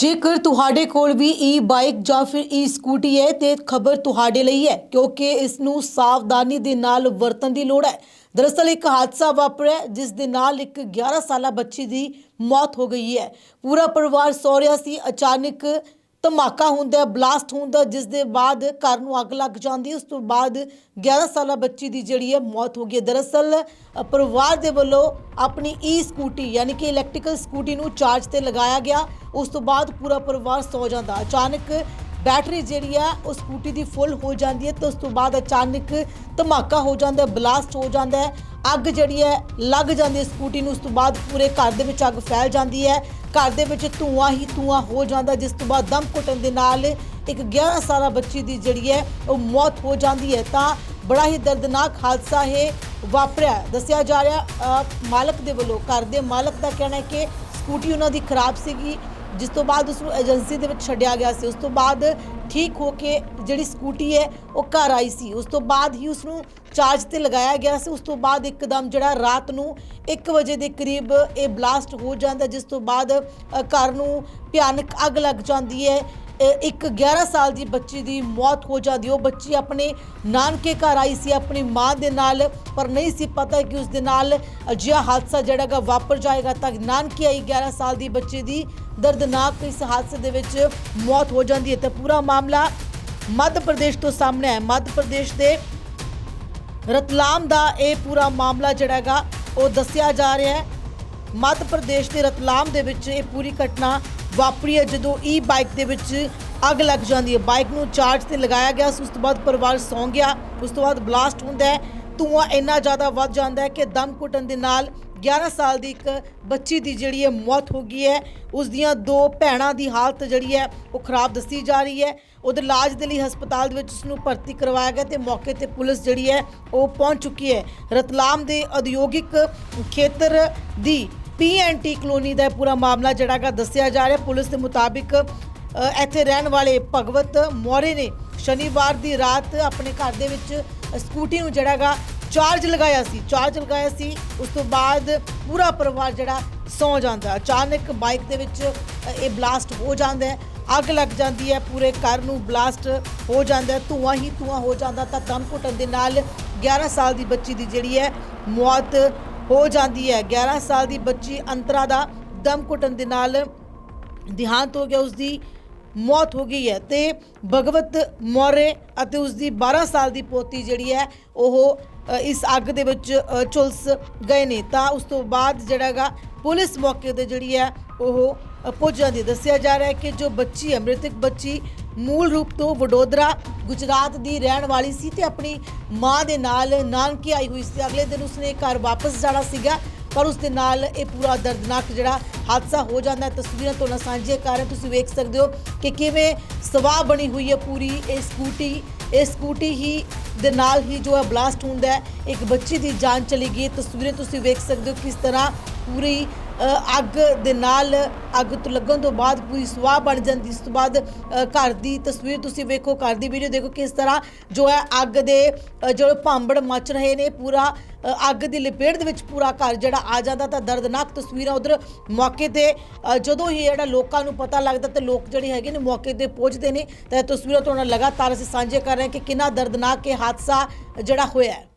ਜੇਕਰ ਤੁਹਾਡੇ ਕੋਲ ਵੀ ਈ ਬਾਈਕ ਜਾਂ ਫਿਰ ਈ ਸਕੂਟੀ ਹੈ, ਤੇ ਖਬਰ ਤੁਹਾਡੇ ਲਈ ਹੈ, ਕਿਉਂਕਿ ਇਸ ਨੂੰ ਸਾਵਧਾਨੀ ਦੇ ਨਾਲ ਵਰਤਣ ਦੀ ਲੋੜ ਹੈ। ਦਰਅਸਲ ਇੱਕ ਹਾਦਸਾ ਵਾਪਰਿਆ, ਜਿਸ ਦੇ ਨਾਲ ਇੱਕ 11 ਸਾਲਾ ਬੱਚੀ ਦੀ ਮੌਤ ਹੋ ਗਈ ਹੈ। ਪੂਰਾ ਪਰਿਵਾਰ ਸੌ ਸੀ। ਅਚਾਨਕ ਧਮਾਕਾ ਹੁੰਦਾ ਬਲਾਸਟ ਹੁੰਦਾ ਜਿਸ ਦੇ ਬਾਅਦ ਘਰ ਨੂੰ ਅੱਗ ਲੱਗ ਜਾਂਦੀ ਉਸ ਤੋਂ ਬਾਅਦ 11 ਸਾਲਾ ਬੱਚੀ ਦੀ ਜਿਹੜੀ ਹੈ ਮੌਤ ਹੋ ਗਈ ਹੈ। ਦਰਅਸਲ ਅ, ਪਰਿਵਾਰ ਦੇ ਵੱਲੋਂ ਆਪਣੀ ਈ ਸਕੂਟੀ ਯਾਨੀ ਕਿ ਇਲੈਕਟ੍ਰੀਕਲ ਸਕੂਟੀ ਨੂੰ ਚਾਰਜ ਤੇ ਲਗਾਇਆ ਗਿਆ। ਉਸ ਤੋਂ ਬਾਅਦ ਪੂਰਾ ਪਰਿਵਾਰ ਸੌ ਜਾਂਦਾ ਅਚਾਨਕ ਬੈਟਰੀ ਜਿਹੜੀ ਹੈ ਉਹ ਸਕੂਟੀ ਦੀ ਫੁੱਲ ਹੋ ਜਾਂਦੀ ਹੈ ਤੇ ਉਸ ਤੋਂ ਬਾਅਦ ਅਚਾਨਕ ਧਮਾਕਾ ਹੋ ਜਾਂਦਾ ਹੈ ਬਲਾਸਟ ਹੋ ਜਾਂਦਾ ਹੈ। ਅੱਗ ਜਿਹੜੀ ਹੈ ਲੱਗ ਜਾਂਦੀ ਹੈ ਸਕੂਟੀ ਨੂੰ। ਉਸ ਤੋਂ ਬਾਅਦ ਪੂਰੇ ਘਰ ਦੇ ਵਿੱਚ ਅੱਗ ਫੈਲ ਜਾਂਦੀ ਹੈ। ਘਰ ਦੇ ਵਿੱਚ ਧੂਆਂ ਹੀ ਧੂਆਂ ਹੋ ਜਾਂਦਾ, ਜਿਸ ਤੋਂ ਬਾਅਦ ਦਮ ਘੁੱਟਣ ਦੇ ਨਾਲ ਇੱਕ 11 ਸਾਲਾ ਬੱਚੀ ਦੀ ਜਿਹੜੀ ਹੈ, ਉਹ ਮੌਤ ਹੋ ਜਾਂਦੀ ਹੈ। ਤਾਂ ਬੜਾ ਹੀ ਦਰਦਨਾਕ ਹਾਦਸਾ ਇਹ ਵਾਪਰਿਆ। ਦੱਸਿਆ ਜਾ ਰਿਹਾ ਮਾਲਕ ਦੇ ਵੱਲੋਂ, ਘਰ ਦੇ ਮਾਲਕ ਦਾ ਕਹਿਣਾ ਹੈ ਕਿ ਸਕੂਟੀ ਉਹਨਾਂ ਦੀ ਖਰਾਬ ਸੀਗੀ, ਜਿਸ ਤੋਂ ਬਾਅਦ ਉਸ ਨੂੰ ਏਜੰਸੀ ਦੇ ਵਿੱਚ ਛੱਡਿਆ ਗਿਆ ਸੀ। ਉਸ ਤੋਂ ਬਾਅਦ ਠੀਕ ਹੋ ਕੇ ਜਿਹੜੀ ਸਕੂਟੀ ਹੈ, ਉਹ ਘਰ ਆਈ ਸੀ। ਉਸ ਤੋਂ ਬਾਅਦ ਹੀ ਉਸ ਨੂੰ ਚਾਰਜ ਤੇ ਲਗਾਇਆ ਗਿਆ ਸੀ। ਉਸ ਤੋਂ ਬਾਅਦ ਇੱਕਦਮ ਜਿਹੜਾ ਰਾਤ ਨੂੰ 1 ਵਜੇ ਦੇ ਕਰੀਬ ਇਹ ਬਲਾਸਟ ਹੋ ਜਾਂਦਾ, ਜਿਸ ਤੋਂ ਬਾਅਦ ਘਰ ਨੂੰ ਭਿਆਨਕ ਅੱਗ ਲੱਗ ਜਾਂਦੀ ਹੈ। ਇਹ ਇੱਕ 11 ਸਾਲ ਦੀ ਬੱਚੀ ਦੀ ਮੌਤ ਹੋ ਜਾਂਦੀ। ਉਹ ਬੱਚੀ ਆਪਣੇ ਨਾਨਕੇ ਘਰ ਆਈ ਸੀ, ਆਪਣੀ ਮਾਂ ਦੇ ਨਾਲ, ਪਰ ਨਹੀਂ ਸੀ ਪਤਾ ਕਿ ਉਸ ਦੇ ਨਾਲ ਅਜਿਹਾ ਹਾਦਸਾ ਜਿਹੜਾ ਗਾ ਵਾਪਰ ਜਾਏਗਾ ਤਾਂ ਨਾਨਕੇ ਆਈ 11 ਸਾਲ ਦੀ ਬੱਚੀ ਦੀ ਦਰਦਨਾਕ ਇਸ ਹਾਦਸੇ ਦੇ ਵਿੱਚ ਮੌਤ ਹੋ ਜਾਂਦੀ ਹੈ। ਤੇ ਪੂਰਾ ਮਾਮਲਾ ਮੱਧ ਪ੍ਰਦੇਸ਼ ਤੋਂ ਸਾਹਮਣੇ ਆਇਆ। ਮੱਧ ਪ੍ਰਦੇਸ਼ ਦੇ ਰਤਲਾਮ ਦਾ ਇਹ ਪੂਰਾ ਮਾਮਲਾ ਜਿਹੜਾ ਹੈਗਾ ਉਹ ਦੱਸਿਆ ਜਾ ਰਿਹਾ ਹੈ। ਮੱਧ ਪ੍ਰਦੇਸ਼ ਦੇ ਰਤਲਾਮ ਦੇ ਵਿੱਚ ਇਹ ਪੂਰੀ ਘਟਨਾ ਵਾਪਰੀ ਹੈ ਜਦੋਂ ਈ ਬਾਈਕ ਦੇ ਵਿੱਚ ਅੱਗ ਲੱਗ ਜਾਂਦੀ ਹੈ। ਬਾਈਕ ਨੂੰ ਚਾਰਜ ਤੇ ਲਗਾਇਆ ਗਿਆ ਸੀ, ਉਸ ਤੋਂ ਬਾਅਦ ਪਰਿਵਾਰ ਸੌਂ ਗਿਆ। ਉਸ ਤੋਂ ਬਾਅਦ ਬਲਾਸਟ ਹੁੰਦਾ ਹੈ। ਧੂੰਆਂ ਇੰਨਾ ਜ਼ਿਆਦਾ ਵੱਧ ਜਾਂਦਾ ਹੈ ਕਿ ਦਮ ਘੁੱਟਣ ਦੇ ਨਾਲ 11 ਸਾਲ ਦੀ ਇੱਕ ਬੱਚੀ ਦੀ ਜਿਹੜੀ ਹੈ ਮੌਤ ਹੋ ਗਈ ਹੈ। ਉਸ ਦੀਆਂ ਦੋ ਭੈਣਾਂ ਦੀ ਹਾਲਤ ਜਿਹੜੀ ਹੈ ਉਹ ਖਰਾਬ ਦੱਸੀ ਜਾ ਰਹੀ ਹੈ। ਉਹਦੇ ਇਲਾਜ ਦੇ ਲਈ ਹਸਪਤਾਲ ਦੇ ਵਿੱਚ ਉਸ ਨੂੰ ਭਰਤੀ ਕਰਵਾਇਆ ਗਿਆ ਤੇ ਮੌਕੇ ਤੇ ਪੁਲਿਸ ਜਿਹੜੀ ਹੈ ਉਹ ਪਹੁੰਚ ਚੁੱਕੀ ਹੈ। ਰਤਲਾਮ ਦੇ ਉਦਯੋਗਿਕ ਖੇਤਰ ਦੀ ਪੀਐਨਟੀ ਕਲੋਨੀ ਦਾ ਇਹ ਪੂਰਾ ਮਾਮਲਾ ਜਿਹੜਾ ਹੈਗਾ ਦੱਸਿਆ ਜਾ ਰਿਹਾ। ਪੁਲਿਸ ਦੇ ਮੁਤਾਬਿਕ ਇੱਥੇ ਰਹਿਣ ਵਾਲੇ ਭਗਵਤ ਮੌਰੇ ਨੇ ਸ਼ਨੀਵਾਰ ਦੀ ਰਾਤ ਆਪਣੇ ਘਰ ਦੇ ਵਿੱਚ ਸਕੂਟੀ ਨੂੰ ਜਿਹੜਾ ਹੈਗਾ ਚਾਰਜ ਲਗਾਇਆ ਸੀ। ਚਾਰਜ ਲਗਾਇਆ ਸੀ, ਉਸ ਤੋਂ ਬਾਅਦ ਪੂਰਾ ਪਰਿਵਾਰ ਜਿਹੜਾ ਸੌ ਜਾਂਦਾ ਅਚਾਨਕ ਬਾਈਕ ਦੇ ਵਿੱਚ ਇਹ ਬਲਾਸਟ ਹੋ ਜਾਂਦਾ ਹੈ। ਅੱਗ ਲੱਗ ਜਾਂਦੀ ਹੈ, ਪੂਰੇ ਘਰ ਨੂੰ ਬਲਾਸਟ ਹੋ ਜਾਂਦਾ ਹੈ। ਧੂਆਂ ਹੀ ਧੂਆਂ ਹੋ ਜਾਂਦਾ ਤਾਂ ਦਮ ਘੁੱਟਣ ਦੇ ਨਾਲ 11 ਸਾਲ ਦੀ ਬੱਚੀ ਦੀ ਜਿਹੜੀ ਹੈ ਮੌਤ ਹੋ ਜਾਂਦੀ ਹੈ। 11 ਸਾਲ ਦੀ ਬੱਚੀ ਅੰਤਰਾ ਦਾ ਦਮ ਘੁੱਟਣ ਦੇ ਨਾਲ ਦਿਹਾਂਤ ਹੋ ਗਿਆ। ਉਸ ਦੀ ਮੌਤ ਹੋ ਗਈ ਹੈ ਤੇ ਭਗਵਤ ਮੌਰੇ ਅਤੇ ਉਸ ਦੀ 12 ਸਾਲ ਦੀ ਪੋਤੀ ਜਿਹੜੀ ਹੈ ਉਹ ਇਸ ਅੱਗ ਦੇ ਵਿੱਚ ਅ, ਝੁਲਸ ਗਏ ਨੇ। ਤਾਂ ਉਸ ਤੋਂ ਬਾਅਦ ਜਿਹੜਾ ਹੈਗਾ ਪੁਲਿਸ ਮੌਕੇ ਤੇ ਜਿਹੜੀ ਹੈ ਉਹ ਪੁੱਜ ਜਾਂਦੀ ਹੈ। ਦੱਸਿਆ ਜਾ ਰਿਹਾ ਹੈ ਕਿ ਜੋ ਬੱਚੀ ਹੈ ਮ੍ਰਿਤਕ ਬੱਚੀ ਮੂਲ ਰੂਪ ਤੋਂ ਵਡੋਦਰਾ, ਗੁਜਰਾਤ ਦੀ ਰਹਿਣ ਵਾਲੀ ਸੀ ਤੇ ਆਪਣੀ ਮਾਂ ਦੇ ਨਾਲ ਨਾਨਕੇ ਆਈ ਹੋਈ ਸੀ। ਅਗਲੇ ਦਿਨ ਉਸਨੇ ਘਰ ਵਾਪਸ ਜਾਣਾ ਸੀਗਾ, ਪਰ ਉਸ ਦੇ ਨਾਲ ਇਹ ਪੂਰਾ ਦਰਦਨਾਕ ਜਿਹੜਾ ਹਾਦਸਾ ਹੋ ਜਾਂਦਾ ਹੈ, ਤਸਵੀਰਾਂ ਤੋਂ ਸਾਂਝੇ ਕਰ ਰਹੇ ਤੁਸੀਂ ਵੇਖ ਸਕਦੇ ਹੋ ਕਿ ਕਿਵੇਂ ਸਵਾਹ ਬਣੀ ਹੋਈ ਹੈ ਪੂਰੀ ਇਹ ਸਕੂਟੀ। ਇਹ ਸਕੂਟੀ ਹੀ ਦੇ ਨਾਲ ਹੀ ਜੋ ਹੈ ਬਲਾਸਟ ਹੁੰਦਾ ਹੈ, ਇੱਕ ਬੱਚੀ ਦੀ ਜਾਨ ਚਲੀ ਗਈ ਹੈ। ਤਸਵੀਰਾਂ ਤੁਸੀਂ ਵੇਖ ਸਕਦੇ ਹੋ ਕਿਸ ਤਰ੍ਹਾਂ ਪੂਰੀ ਅੱਗ ਦੇ ਨਾਲ ਅੱਗ ਤੋਂ ਲੱਗਣ ਤੋਂ ਬਾਅਦ ਪੂਰੀ ਸਵਾਹ ਬਣ ਜਾਂਦੀ ਇਸ ਤੋਂ ਬਾਅਦ ਘਰ ਦੀ ਤਸਵੀਰ ਤੁਸੀਂ ਵੇਖੋ ਘਰ ਦੀ ਵੀਡੀਓ ਦੇਖੋ ਕਿਸ ਤਰ੍ਹਾਂ ਜੋ ਹੈ ਅੱਗ ਦੇ ਅ, ਜੋ ਭਾਂਬੜ ਮਚ ਰਹੇ ਨੇ ਪੂਰਾ ਅੱਗ ਦੀ ਲਪੇਟ ਦੇ ਵਿੱਚ ਪੂਰਾ ਘਰ ਜਿਹੜਾ ਆ ਜਾਂਦਾ ਤਾਂ ਦਰਦਨਾਕ ਤਸਵੀਰਾਂ ਉਧਰ ਮੌਕੇ ਤੇ ਜਦੋਂ ਹੀ ਜਿਹੜਾ ਲੋਕਾਂ ਨੂੰ ਪਤਾ ਲੱਗਦਾ ਤੇ ਲੋਕ ਜਿਹੜੇ ਹੈਗੇ ਨੇ ਮੌਕੇ ਤੇ ਪਹੁੰਚਦੇ ਨੇ ਤਾਂ ਤਸਵੀਰਾਂ ਤੁਹਾਨੂੰ ਲਗਾਤਾਰ ਅਸੀਂ ਸਾਂਝੇ ਕਰ ਰਹੇ ਹਾਂ ਕਿ ਕਿੰਨਾ ਦਰਦਨਾਕ ਇਹ ਹਾਦਸਾ ਜਿਹੜਾ ਹੋਇਆ ਹੈ।